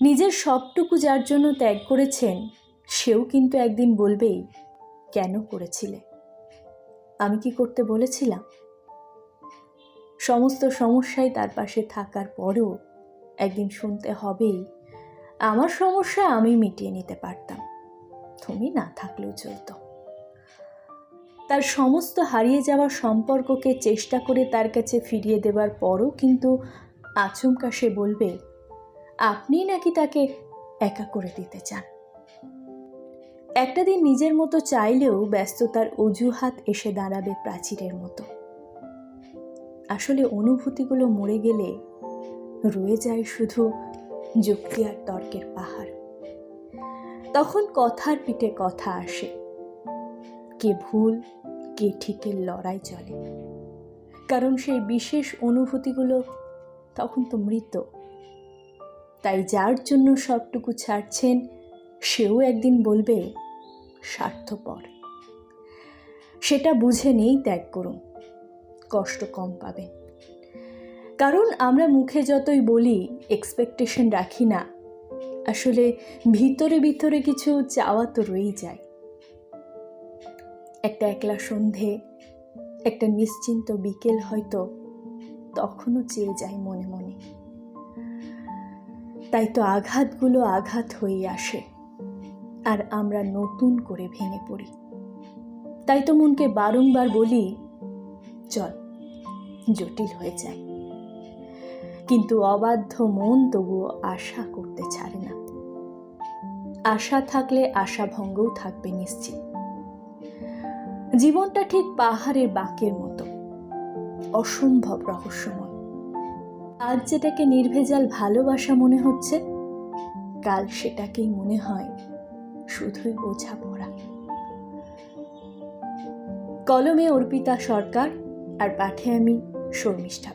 নিজের সবটুকু যার জন্য ত্যাগ করেছেন, সেও কিন্তু একদিন বলবেই কেন করেছিলে? আমি কি করতে বলেছিলাম? সমস্ত সমস্যায় তার পাশে থাকার পরেও একদিন শুনতে হবেই। আমার সমস্যা আমি মিটিয়ে নিতে পারতাম। তুমি না থাকলেও চলতো। তার সমস্ত হারিয়ে যাওয়া সম্পর্ককে চেষ্টা করে তার কাছে ফিরিয়ে দেবার পরও কিন্তু আচমকা সে বলবে আপনি নাকি তাকে একা করে দিতে চান? একটা দিন নিজের মতো চাইলেও ব্যস্ততার অজুহাত এসে দাঁড়াবে প্রাচীরের মতো। আসলে অনুভূতিগুলো মরে গেলে রয়ে যায় শুধু যুক্তি আর তর্কের পাহাড়। তখন কথার পিঠে কথা আসে। কে ভুল, কে ঠিকের লড়াই চলে। কারণ সেই বিশেষ অনুভূতিগুলো তখন তো মৃত। তাই যার জন্য সবটুকু ছাড়ছেন, সেও একদিন বলবে, স্বার্থপর। সেটা বুঝে নেই ত্যাগ করুন। কষ্ট কম পাবেন। কারণ আমরা মুখে যতই বলি এক্সপেকটেশন রাখি না। আসলে ভিতরে ভিতরে কিছু চাওয়া তো রয়েই যায়। একটা একলা সন্ধে, একটা নিশ্চিন্ত বিকেল হয়তো তখনও চেয়ে যায় মনে মনে। তাই তো আঘাতগুলো আঘাত হয়ে আসে। আর আমরা নতুন করে ভেঙে পড়ি। তাই তো মনকে বারংবার বলি, চল, জটিল হয়ে যায় কিন্তু অবাধ্য মন তবুও আশা করতে ছাড়ে না। আশা থাকলে আশা ভঙ্গও থাকবে নিশ্চিত। জীবনটা ঠিক পাহাড়ের বাঁকের মতো। অসম্ভব রহস্যময়। আজ যেটাকে নির্ভেজাল ভালোবাসা মনে হচ্ছে, কাল সেটাকেই মনে হয় শুধুই বোঝাপড়া। কলমে অর্পিতা সরকার আর পাঠে আমি শর্মিষ্ঠা